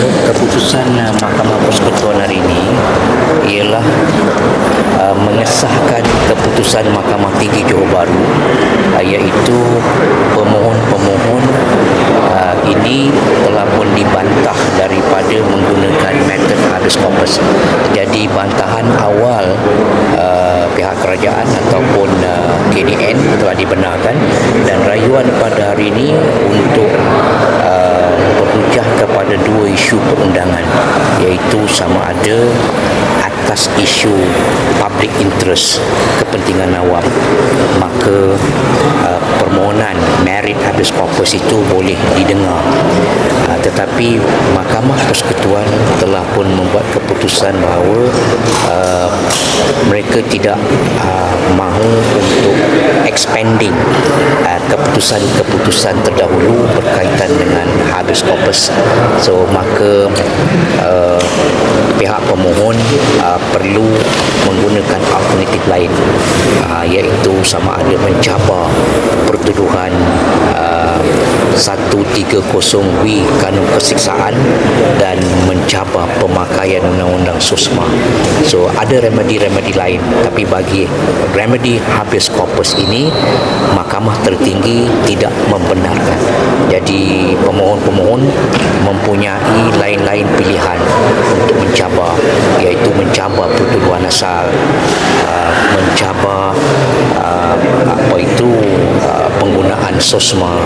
keputusan uh, Mahkamah Persekutuan hari ini ialah uh, mengesahkan keputusan Mahkamah Tinggi Johor Bahru uh, iaitu pemohon-pemohon uh, ini telah pun dibantah daripada menggunakan metod habeas corpus. Jadi bantahan awal uh, pihak kerajaan ataupun uh, KDN telah dibenarkan dan rayuan pada hari ini untuk iaitu sama ada atas isu public interest kepentingan awam. Maka uh, permohonan merit habeas corpus itu boleh didengar. Uh, tetapi Mahkamah Persekutuan telah pun membuat keputusan bahawa uh, mereka tidak uh, mahu untuk expanding uh, keputusan-keputusan terdahulu habeas corpus so maka uh, pihak pemohon uh, perlu menggunakan alternatif lain uh, iaitu sama ada mencabar pertuduhan uh, 130W kanun kesiksaan dan mencabar pemakaian undang-undang SUSMA. So ada remedi-remedi lain tapi bagi remedi habeas corpus ini mahkamah tertinggi tidak membenarkan jadi pemohon-pemohon mempunyai lain-lain pilihan untuk mencabar iaitu mencabar pertuduhan asal uh, mencabar uh, apa itu uh, penggunaan sosma